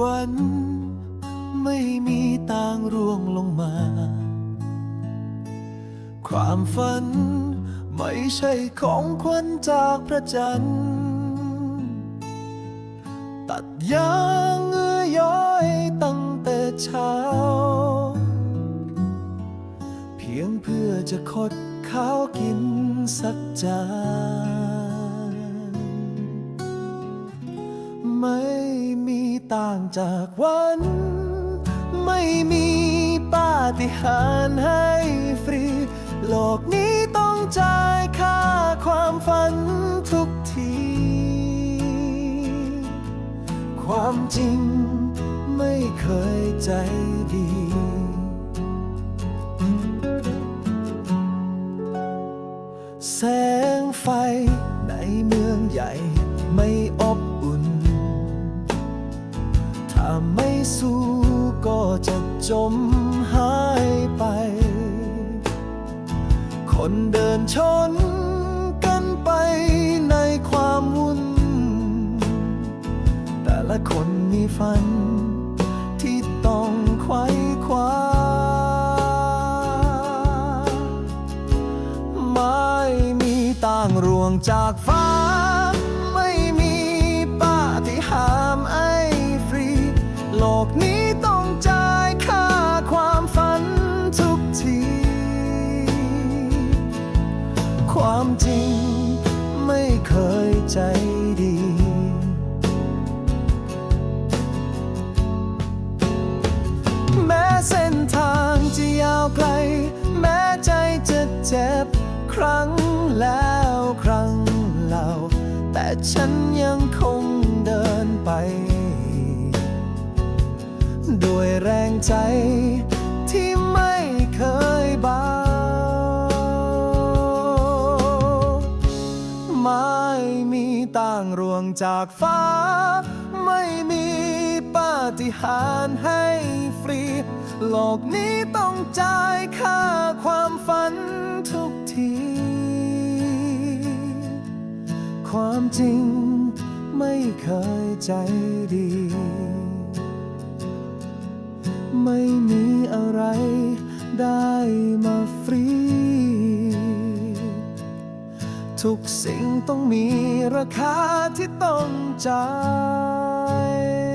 วัน ไม่มีต่างร่วงลงมา ความฝันไม่ใช่ของขวัญจากพระจันทร์ ตัดยางเงื้อย้อยตั้งแต่เช้า เพียงเพื่อจะคดข้าวกินสักจานไม่ ต่างจากวัน ไม่มีปาฏิหาริย์ให้ฟรี โลกนี้ต้องจ่ายค่าความฝันทุกที ความจริงไม่เคยใจดีแสงไฟในเมืองใหญ่ ไม่อบ สู้ก็จะจมหายไป คนเดินชนกันไปในความวุ่น แต่ละคนมีฝันที่ต้องไขว้คว้า ไม่มีต่างรวงจากฟ้า กนี้ต้องจ่ายค่าความฝันทุกที ความจริงไม่เคยใจดี แม้เส้นทางจะยาวไกล แม้ใจจะเจ็บครั้งแล้วครั้งเล่า แต่ฉันยังคงเดินไป ใจที่ไม่เคยเบา ไม่มีต่างรวงจากฟ้า ไม่มีปาฏิหาริย์ให้ฟรี โลกนี้ต้องจ่ายค่าความฝันทุกที ความจริงไม่เคยใจดี ไม่มีอะไรได้มาฟรี ทุกสิ่งต้องมีราคาที่ต้องจ่าย